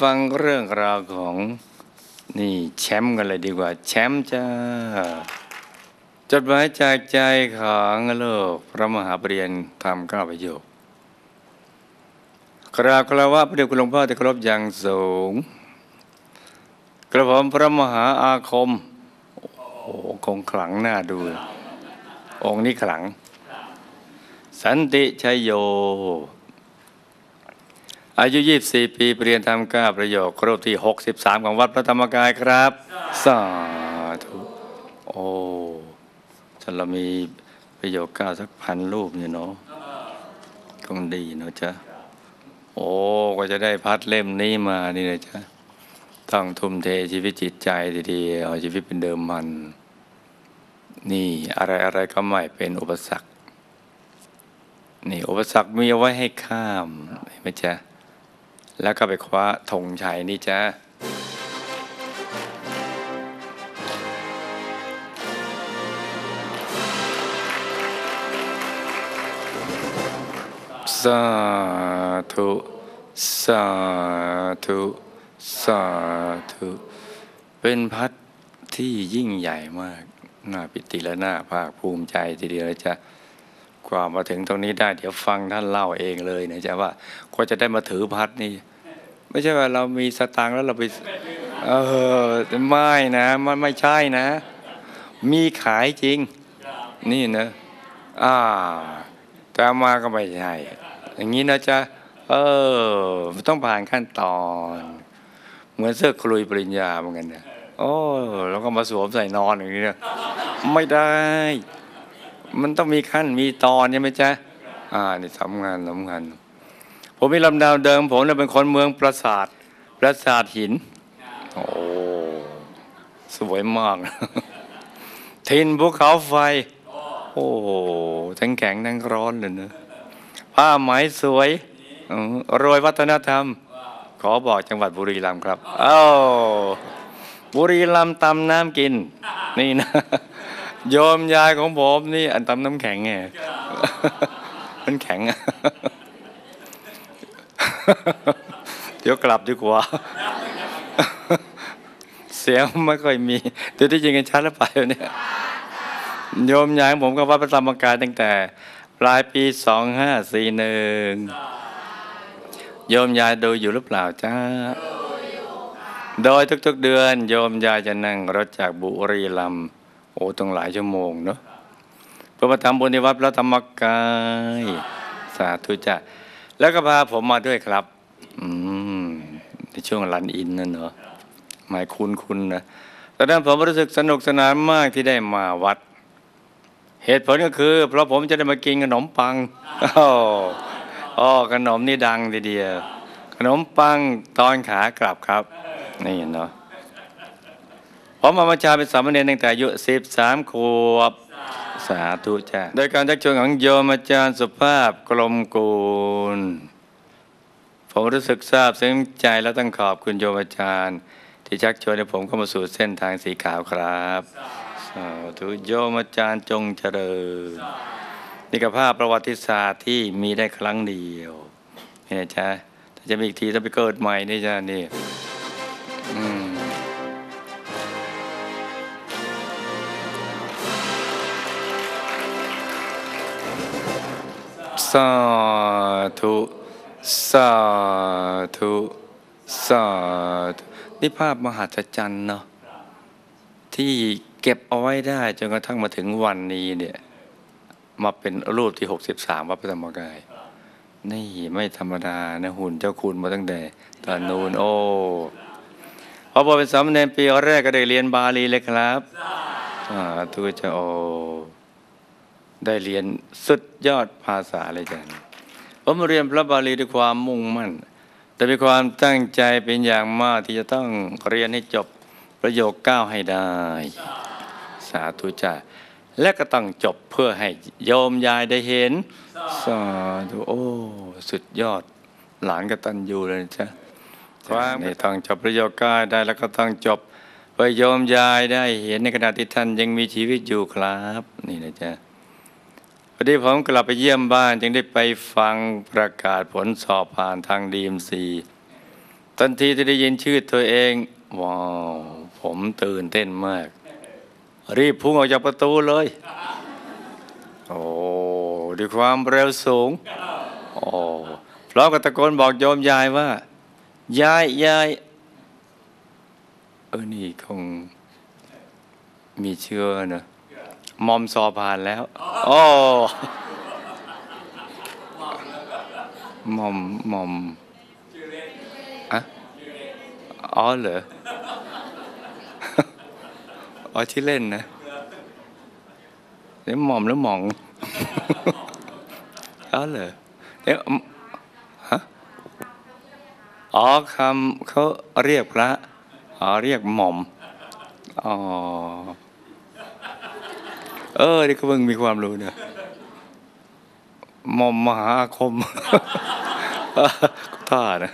ฟังเรื่องราวของนี่แชมป์กันเลยดีกว่า แชมป์จ้า จดหมายจากใจของโลก พระมหาปรียนธรรมก้าประโยคกราบคารวะพระเดชคุณหลวงพ่อที่เคารพอย่างสูง กระผมพระมหาอาคม โอ้คงขลังหน้าดู องค์นี้ขลัง สันติชัยโย อายุ 24 ปีเรียนทำก้าประโยคครบที่ 63 ของวัดพระธรรมกายครับ สาธุโอ้ถ้าเรามีประโยคเก้าสักพันรูปเนี่ยเนาะคงดีเนาะจ๊ะ โอ้ก็จะได้พัดเล่มนี้มานี่นะจ๊ะต้องทุ่มเทชีวิตจิตใจทีเดียวเอาชีวิตเป็นเดิมมัน นี่อะไรอะไรก็ไม่เป็นอุปสรรค นี่อุปสรรคมีเอาไว้ให้ข้ามเห็นไหมจ๊ะ แล้วก็ไปคว้าธงชัยนี่จ้ะสาธุสาธุสาธุเป็นพัดที่ยิ่งใหญ่มากน่าปิติและน่าภาคภูมิใจทีเดียวนะจ๊ะ กว่ามาถึงตรงนี้ได้ เดี๋ยวฟังท่านเล่าเองเลยนะจ๊ะว่ากว่าจะได้มาถือพัดนี่ ไม่ใช่ว่าเรามีสตางค์แล้วเราไป เออไม่นะ มันไม่ใช่นะ มีขายจริง นี่นะอ่าแต่มาก็ไม่ใช่อย่างนี้นะจ๊ะเออต้องผ่านขั้นตอน เหมือนเสื้อคลุยปริญญาเหมือนกันนะโอ้แล้วก็มาสวมใส่นอนอย่างนี้นะไม่ได้ มันต้องมีขั้นมีตอนใช่ไหมจ๊ะอ่านี่สำคัญสำคัญผมมีลำดาวเดิมผมเนี่ยเป็นคนเมืองปราสาทปราสาทหิน โอ้สวยมาก ทินภูเขาไฟ โอ้ทั้งแข็งทั้งร้อนเลยเนอะผ้าไหมสวยอืมโรยวัฒนธรรม ขอบอกจังหวัดบุรีรัมย์ครับ เอ้าบุรีรัมย์ตำน้ำกิน นี่นะ โยมยายของผมนี่อันตำน้ำแข็งไงมันแข็งอะเดี๋ยวกลับดีกว่า เสียงไม่ค่อยมีเดี๋ยวที่จริงกันชัดแล้วไปวเนี่ยโยมยายของผมก็วัดพระธรรมกายตั้งแต่ ปลายปี2541โยมยายดูอยู่หรือเปล่าจ้า โดยทุกๆเดือน โยมยายจะนั่งรถจากบุรีรัมย์ อ้ต้องหลายชั่วโมงเนาะเพื่อมาทำบุญที่วัดพระธรรมกาย สาธุจ้ะแล้วก็พาผมมาด้วยครับ อืมในช่วงรันอินนั่นเนาะหมายคุณคุณนะตอนนั้นผมรู้สึกสนุกสนานมากที่ได้มาวัด เหตุผลก็คือ เพราะผมจะได้มากินขนมปังโอ้อ๋อขนมนี่ดังทีเดียวขนมปังตอนขากลับครับ นี่เนาะ ผมมาบัญชาเป็นสามเณรตั้งแต่อายุสิบสามขวบสาธุจ้าโดยการชักชวนของโยมอาจารย์สุภาพกลมกูล ผมรู้สึกซาบซึ้งใจและต้องขอบคุณโยมอาจารย์ ที่ชักชวนให้ผมเข้ามาสู่เส้นทางสีขาวครับสาธุโยมอาจารย์จงเจริญนี่กับภาพประวัติศาสตร์ที่มีได้ครั้งเดียวนี่นะจ๊ะถ้าจะมีอีกทีต้องไปเกิดใหม่นี่จ้ะนี่ สาธุสาธุสาธุนี่ภาพมหัศจรรย์เนาะที่เก็บเอาไว้ได้จนกระทั่งมาถึงวันนี้เนี่ยมาเป็นรูปที่ 63วัดพระธรรมกาย นี่ไม่ธรรมดานะหุ่นเจ้าคุณมาตั้งแต่ตอนนูนโอ้พอบอเป็นสามเณรปีแรกก็ได้เรียนบาลีเลยครับ สาธุเจ้าโอ ได้เรียนสุดยอดภาษาเลยจันผมเรียนพระบาลีด้วยความมุ่งมั่น แต่มีความตั้งใจเป็นอย่างมากที่จะต้องเรียนให้จบประโยคเก้าให้ได้ สาธุจ้าและก็ต้องจบเพื่อให้โยมยายได้เห็น สาธุโอ้สุดยอดหลานกตัญญูเลยนะจ้ะความในต้องจบประโยคเก้าให้ได้แล้วก็ต้องจบเพื่อโยมยายได้เห็นในขณะที่ท่านยังมีชีวิตอยู่ครับ นี่นะจ๊ะ พอดีผมกลับไปเยี่ยมบ้าน จึงได้ไปฟังประกาศผลสอบผ่านทางดีมซีทันทีที่ได้ยินชื่อตัวเองว้าวผมตื่นเต้นมาก รีบพุ่งออกจากประตูเลย โอ้ด้วยความเร็วสูงโอ้พร้อมกับตะโกนบอกโยมยายว่า ยายยายเออนี่คงมีเชื่อนะ มอมซอผ่านแล้วโอ้มอมมอมอะอ๋อเหรอ อ๋อที่เล่นนะนี่หม่อมหรือหมองอ๋อเหรอเนี่ยอืมฮะอ๋อคำเขาเรียกพระอ๋อเรียกหม่อมอ๋อ เออนี่ก็เพิ่งมีความรู้เนี่ยมอมมหาอาคมท่านะ